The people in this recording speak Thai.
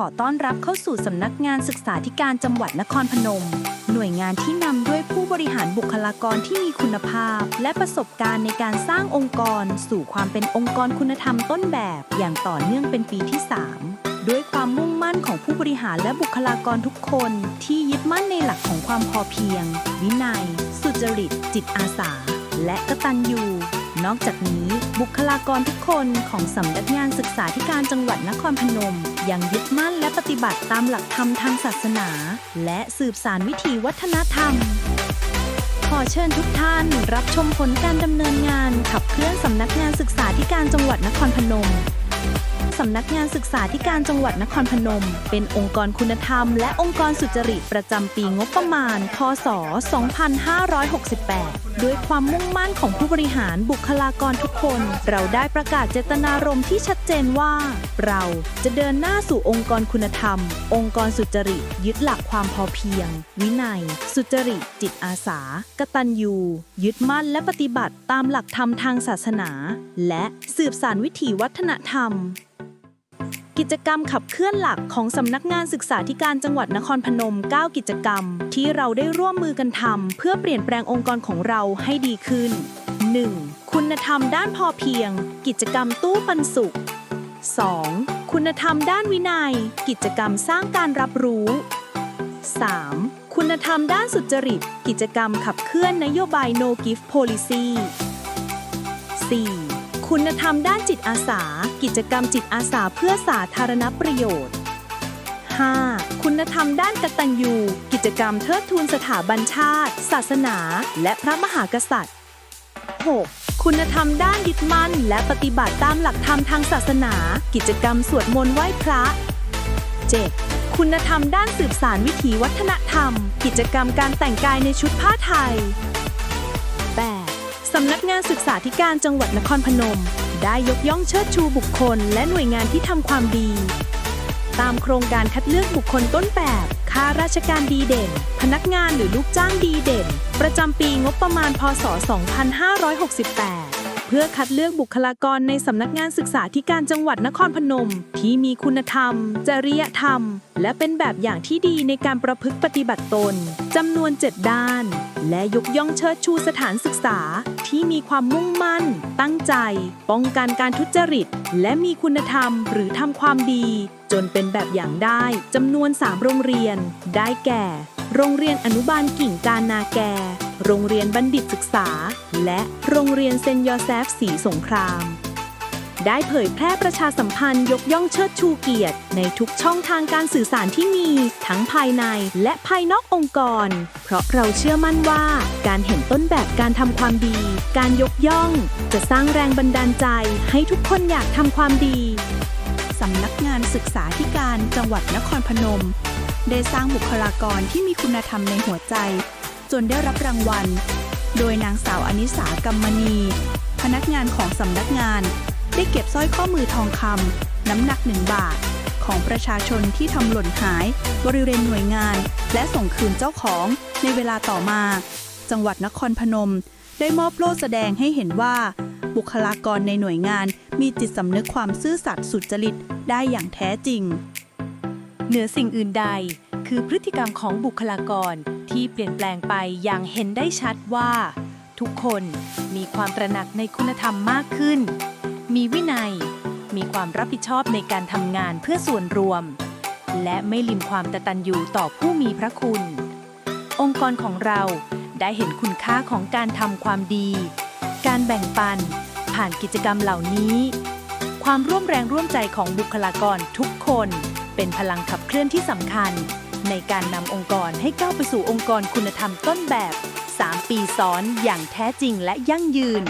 ขอต้อนรับเข้าสู่สำนักงานศึกษาธิการจังหวัดนครพนม หน่วยงานที่นำด้วยผู้บริหารบุคลากรที่มีคุณภาพ และประสบการณ์ในการสร้างองค์กร สู่ความเป็นองค์กรคุณธรรมต้นแบบ อย่างต่อเนื่องเป็นปีที่ 3 ด้วยความมุ่งมั่นของผู้บริหารและบุคลากรทุกคน ที่ยึดมั่นในหลักของความพอเพียง วินัย สุจริต จิตอาสา และกตัญญู นอกจากนี้บุคลากรทุกคนของสำนักงานศึกษาธิการจังหวัดนครพนม ยังยึดมั่นและปฏิบัติตามหลักธรรมทางศาสนา และสืบสานวิถีวัฒนธรรม ขอเชิญทุกท่านรับชมผลการดำเนินงานขับเคลื่อนสำนักงานศึกษาธิการจังหวัดนครพนม สำนักงานศึกษาธิการจังหวัดนครพนม เป็นองค์กรคุณธรรม และองค์กรสุจริตประจำปีงบประมาณ พศ 2568 ด้วยความมุ่งมั่นของผู้บริหารบุคลากรทุกคน เราได้ประกาศเจตนารมณ์ที่ชัดเจนว่า เราจะเดินหน้าสู่องค์กรคุณธรรม องค์กรสุจริต ยึดหลักความพอเพียง วินัย สุจริต จิตอาสา กตัญญูยึดมั่นและปฏิบัติตามหลักธรรมทางศาสนา และสืบสานวิถีวัฒนธรรม กิจกรรมขับเคลื่อนหลักของสำนักงานศึกษาธิการจังหวัดนครพนม 9 กิจกรรม ที่เราได้ร่วมมือกันทำเพื่อเปลี่ยนแปลงองค์กรของเราให้ดีขึ้น 1. คุณธรรมด้านพอเพียง กิจกรรมตู้ปันสุข 2. คุณธรรมด้านวินัย กิจกรรมสร้างการรับรู้ 3. คุณธรรมด้านสุจริต กิจกรรมขับเคลื่อนนโยบาย No Gift Policy 4. คุณธรรมด้านจิตอาสา กิจกรรมจิตอาสาเพื่อสาธารณประโยชน์ 5. คุณธรรมด้านกตัญญู กิจกรรมเทิดทูนสถาบันชาติ ศาสนา และพระมหากษัตริย์ 6. คุณธรรมด้านยึดมั่น และปฏิบัติตามหลักธรรมทางศาสนา กิจกรรมสวดมนต์ไหว้พระ 7. คุณธรรมด้านสืบสารวิถีวัฒนธรรม กิจกรรมการแต่งกายในชุดผ้าไทย 8. สำนักงานศึกษาธิการจังหวัดนครพนม ได้ยกย่องเชิดชูบุคคล และหน่วยงานที่ทำความดี ตามโครงการคัดเลือกบุคคลต้นแบบข้าราชการดีเด่น พนักงานหรือลูกจ้างดีเด่น ประจำปีงบประมาณพศ 2568 พื่อคัดเลือกบุคลากรในสำนักงานศึกษาธิการจังหวัดนครพนม ที่มีคุณธรรม จริยธรรม และเป็นแบบอย่างที่ดีในการประพฤติปฏิบัติตนจำนวน 7 ด้าน และยกย่องเชิดชูสถานศึกษา ที่มีความมุ่งมั่น ตั้งใจ ป้องกันการทุจริต และมีคุณธรรมหรือทำความดี จนเป็นแบบอย่างได้จำนวน 3 โรงเรียน ได้แก่ โรงเรียนอนุบาลกิ่งการนาแก โรงเรียนบัณฑิตศึกษา และโรงเรียนเซนยอแซฟสีสงคราม ได้เผยแพร่ประชาสัมพันธ์ยกย่องเชิดชูเกียรติ ในทุกช่องทางการสื่อสารที่มี ทั้งภายในและภายนอกองค์กร เพราะเราเชื่อมั่นว่า การเห็นต้นแบบการทำความดี การยกย่อง จะสร้างแรงบันดาลใจให้ทุกคนอยากทำความดีสำนักงานศึกษาธิการจังหวัดนครพนม ได้สร้างบุคลากรที่มีคุณธรรมในหัวใจ จนได้รับรางวัล โดยนางสาวอนิสากรรมณี พนักงานของสำนักงาน ได้เก็บสร้อยข้อมือทองคำน้ำหนักหนึ่งบาท ของประชาชนที่ทำหล่นหาย บริเวณหน่วยงาน และส่งคืนเจ้าของในเวลาต่อมา จังหวัดนครพนม ได้มอบโล่แสดงให้เห็นว่า บุคลากรในหน่วยงานมีจิตสำนึกความซื่อสัตย์สุจริตได้อย่างแท้จริง เหนือสิ่งอื่นใด คือพฤติกรรมของบุคลากร ที่เปลี่ยนแปลงไปอย่างเห็นได้ชัดว่า ทุกคนมีความตระหนักในคุณธรรมมากขึ้น มีวินัย มีความรับผิดชอบในการทำงานเพื่อส่วนรวม และไม่ลิมความตะตันยู่ต่อผู้มีพระคุณ องค์กรของเราได้เห็นคุณค่าของการทำความดี การแบ่งปัน ผ่านกิจกรรมเหล่านี้ ความร่วมแรงร่วมใจของบุคลากรทุกคน เป็นพลังขับเคลื่อนที่สำคัญ ในการนำองค์กรให้ก้าวไปสู่องค์กรคุณธรรมต้นแบบ 3 ปีซ้อนอย่างแท้จริงและยั่งยืน